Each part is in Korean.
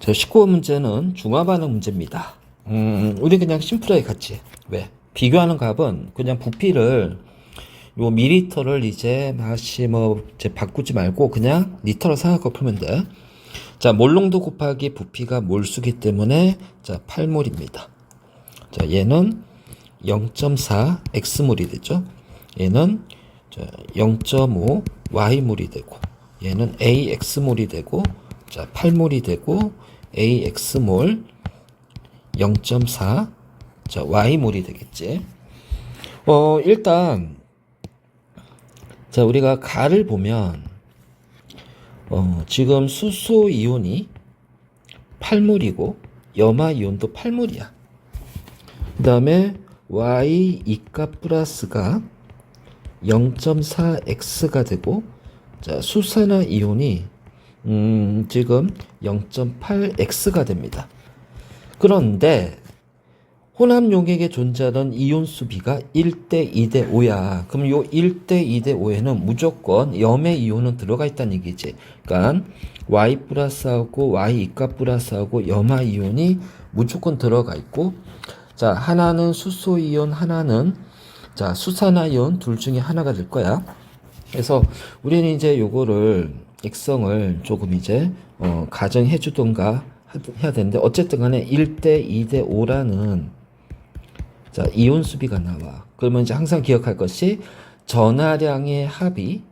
저 19번 문제는 중화반응 문제입니다. 음, 우리 그냥 심플하게 갔지. 왜? 비교하는 값은 그냥 부피를 요 미리터를 이제 다시 뭐 이제 바꾸지 말고 그냥 리터로 생각하고 풀면 돼. 자, 몰농도 곱하기 부피가 몰수기 때문에 자, 8몰입니다. 자, 얘는 0.4 x몰이 되죠. 얘는 0.5 y몰이 되고 얘는 ax몰이 되고 자, 8몰이 되고 ax몰 0.4 자, y몰이 되겠지. 어, 일단 자, 우리가 가를 보면 어, 지금 수소 이온이 8몰이고 염화 이온도 8몰이야. 그다음에 y 이값 플러스가 0.4x가 되고 자, 수산화 이온이 음, 지금 0.8x가 됩니다. 그런데 혼합 용액에 존재하던 이온 수 비가 1대 2대 5야. 그럼 요 1대 2대 5에는 무조건 염의 이온은 들어가 있다는 얘기지. 그러니까 Y 플러스하고 Y 이값 플러스하고 염화 이온이 무조건 들어가 있고 자, 하나는 수소 이온, 하나는 자, 수산화 이온 둘 중에 하나가 될 거야. 그래서 우리는 이제 요거를 액성을 조금 이제 어, 가정해 주던가 해야 되는데 어쨌든 간에 1대 2대 5라는 자, 이온 수비가 나와. 그러면 이제 항상 기억할 것이 전하량의 합이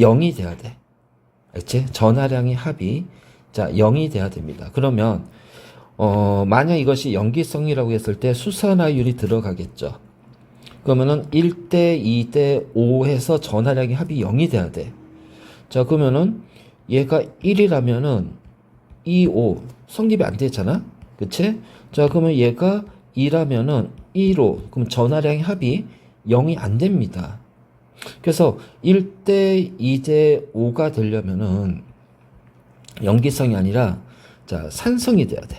0이 돼야 돼. 알지? 전하량의 합이 자, 0이 돼야 됩니다. 그러면 어, 만약 이것이 염기성이라고 했을 때 수산화율이 들어가겠죠. 그러면은 1대 2대 5 해서 전하량의 합이 0이 돼야 돼. 자, 그러면은 얘가 1이라면은 2, 5 성립이 안 되잖아. 그치? 자, 그러면 얘가 2라면은 2로 그럼 전하량의 합이 0이 안 됩니다. 그래서 1대 2대 5가 되려면은 염기성이 아니라 자, 산성이 돼야 돼.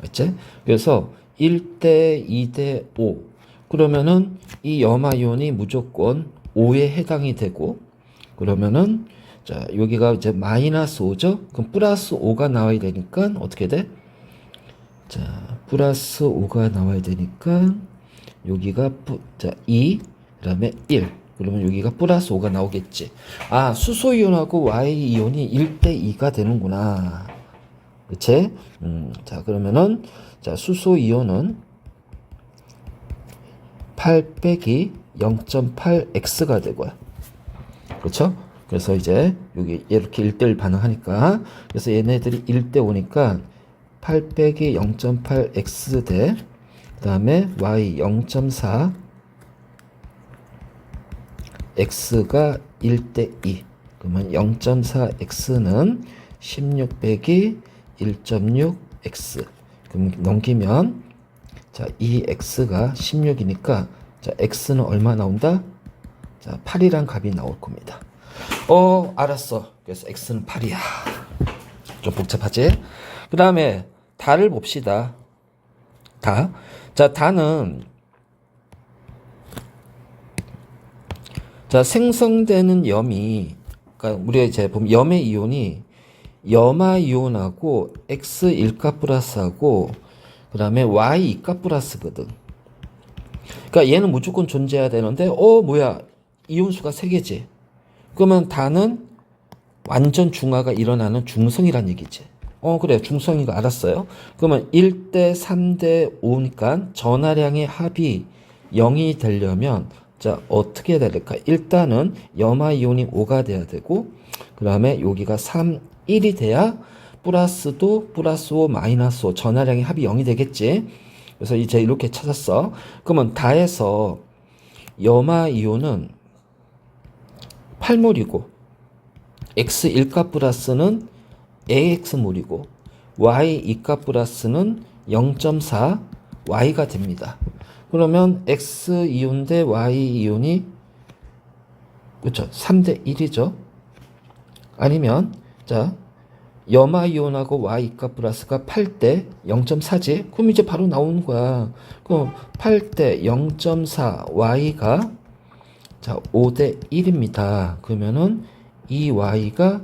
알지? 그래서 1대 2대 5 그러면은 이 염화이온이 무조건 5에 해당이 되고 그러면은 자 여기가 이제 마이너스 5죠 그럼 플러스 5가 나와야 되니까 어떻게 돼? 자 플러스 5가 나와야 되니까 여기가 부, 자 2, 그다음에 1 그러면 여기가 플러스 5가 나오겠지 아 수소이온하고 Y이온이 1대 2가 되는구나 그치? 음, 자 그러면은 자 수소이온은 8 빼기 0.8x가 되고요. 그렇죠? 그래서 이제 여기 이렇게 1대1 반응하니까 그래서 얘네들이 1대 5니까 8 빼기 0.8x 대 그다음에 y 0.4 x가 1대 2 그러면 0.4x는 16 빼기 1.6x 그럼 넘기면 자, 이 x가 16이니까 자, x는 얼마 나온다? 자, 8이란 값이 나올 겁니다. 어, 알았어. 그래서 x는 8이야. 좀 복잡하지? 그 다음에 다를 봅시다. 다. 자, 다는 자, 생성되는 염이 그러니까 우리가 이제 보면 염의 이온이 염화 이온하고 x 1값 플러스하고 그 다음에 y 2값 플러스거든. 그러니까 얘는 무조건 존재해야 되는데 어 뭐야 이온수가 3개지. 그러면 다는 완전 중화가 일어나는 중성이란 얘기지. 어 그래 중성인 거 알았어요. 그러면 1대 3대 5니까 전하량의 합이 0이 되려면 자 어떻게 해야 될까? 일단은 염화 이온이 5가 돼야 되고 그 다음에 여기가 3, 1이 돼야 플러스도 플러스 5 마이너스 5 전하량의 합이 0이 되겠지. 그래서 이제 이렇게 찾았어. 그러면 다해서 염화 이온은 8몰이고 x 1값 플러스는 ax몰이고 y 2값 플러스는 0.4 y가 됩니다. 그러면 x 이온 대 y 이온이 그렇죠. 3대 1이죠. 아니면 자 염화 이온하고 y 값 플러스가 8대 0.4지. 그럼 이제 바로 나오는 거야. 그럼 8대 0.4 y가 자 5대 1입니다. 그러면은 이 y가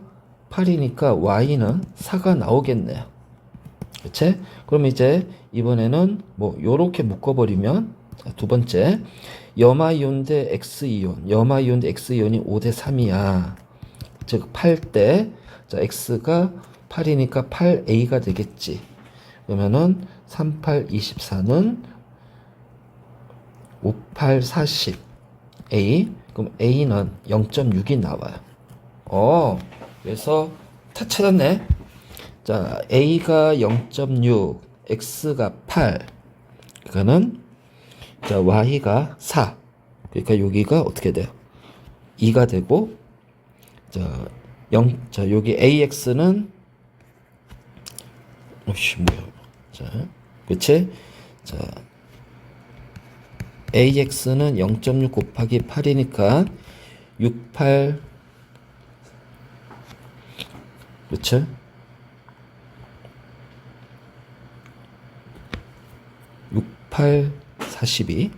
8이니까 y는 4가 나오겠네요. 그치? 그럼 이제 이번에는 뭐 요렇게 묶어버리면 자, 두 번째 염화이온 대 X이온 염화이온 대 X이온이 5대 3이야. 즉 8대 자 X가 8이니까 8A가 되겠지. 그러면은 38, 24는 58, 40 A 그럼 A는 0.6이 나와요. 어 그래서 다 찾았네. 자 A가 0.6 X가 8 그거는 자 Y가 4 그러니까 여기가 어떻게 돼요? 2가 되고 자 0, 자 여기 AX는 어씨 뭐야 자 그치? 자 AX는 0.6 곱하기 8이니까 68 그치? 육팔 사십이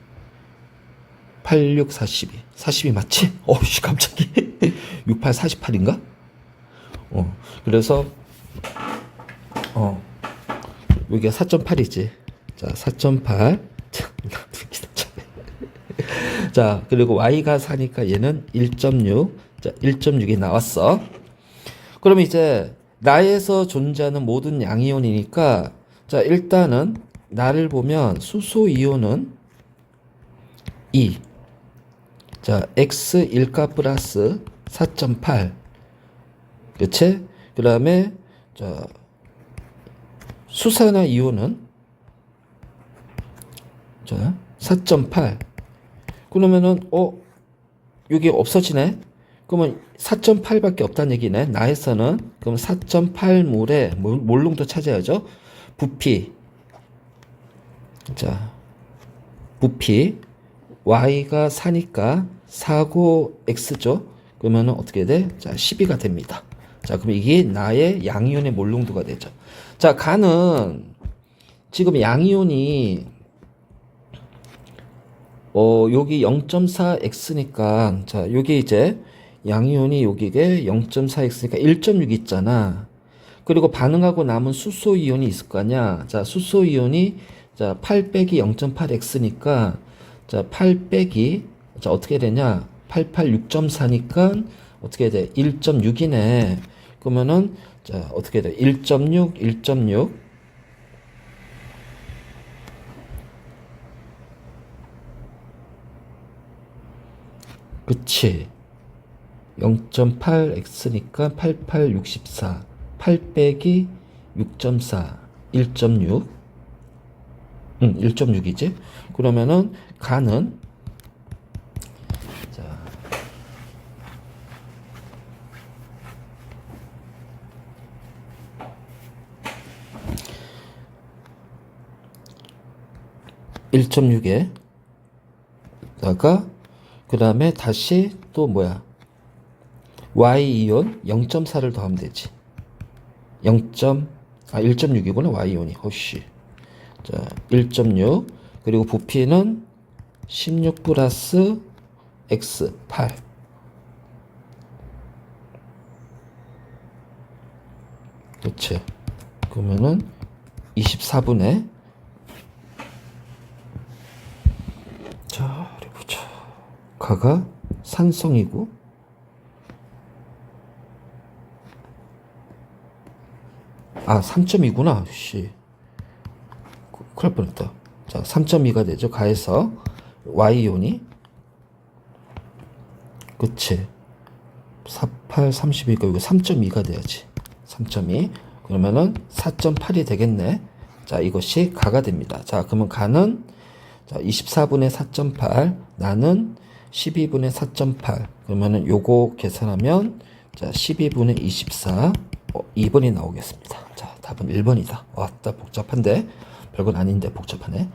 팔육 사십이 맞지? 어씨 깜짝이 육팔 사십팔인가? 어 그래서 어 여기가 4.8이지 자4.8 자 그리고 y가 4니까 얘는 1.6 자 1.6이 나왔어 그럼 이제 나에서 존재하는 모든 양이온이니까 자 일단은 나를 보면 수소 이온은 2. 자 x 1가 플러스 4.8. 그치? 그 다음에 자 수산화 이온은 자 4.8. 그러면은 어 여기 없어지네. 그러면 4.8밖에 없다는 얘기네. 나에서는 그럼 4.8몰에 몰롱도 찾아야죠. 부피 자 부피 y가 4니까 4고 x죠. 그러면은 어떻게 돼? 자 12가 됩니다. 자 그럼 이게 나의 양이온의 몰롱도가 되죠. 자 간은 지금 양이온이 어 여기 0.4x니까 자 여기 이제 양이온이 여기에 0.4x니까 1.6 있잖아. 그리고 반응하고 남은 수소 이온이 있을 거 아니야. 자, 수소 이온이 자, 8 빼기 0.8x니까 자, 8 빼기 자, 어떻게 되냐? 88 6.4니까 어떻게 돼? 1.6이네. 그러면은 자, 어떻게 돼? 1.6 1.6 그치. 0.8x니까 88, 64. 8 빼기 6.4, 1.6. 응, 1.6이지. 그러면은 간은 자. (1.6에) 다가 그 다음에 다시 또 뭐야? y 이온 0.4를 더하면 되지. 0. 아 1.6이구나 y 이온이. 허씨. 자 1.6 그리고 부피는 16 플러스 x 8 그치 그러면은 24분의 자 어디 보자 가가 산성이고 아 3.2구나. 씨. 큰일 날 뻔했다. 자 3.2가 되죠. 가해서 Y이온이 그치. 48 32가 이거 3.2가 돼야지. 3.2 그러면은 4.8이 되겠네. 자 이것이 가가 됩니다. 자 그러면 가는 자 24분의 4.8 나는 12분의 4.8 그러면은 요거 계산하면 자 12분의 24 어, 2번이 나오겠습니다. 자 답은 1번이다. 왔다 복잡한데. 별건 아닌데 복잡하네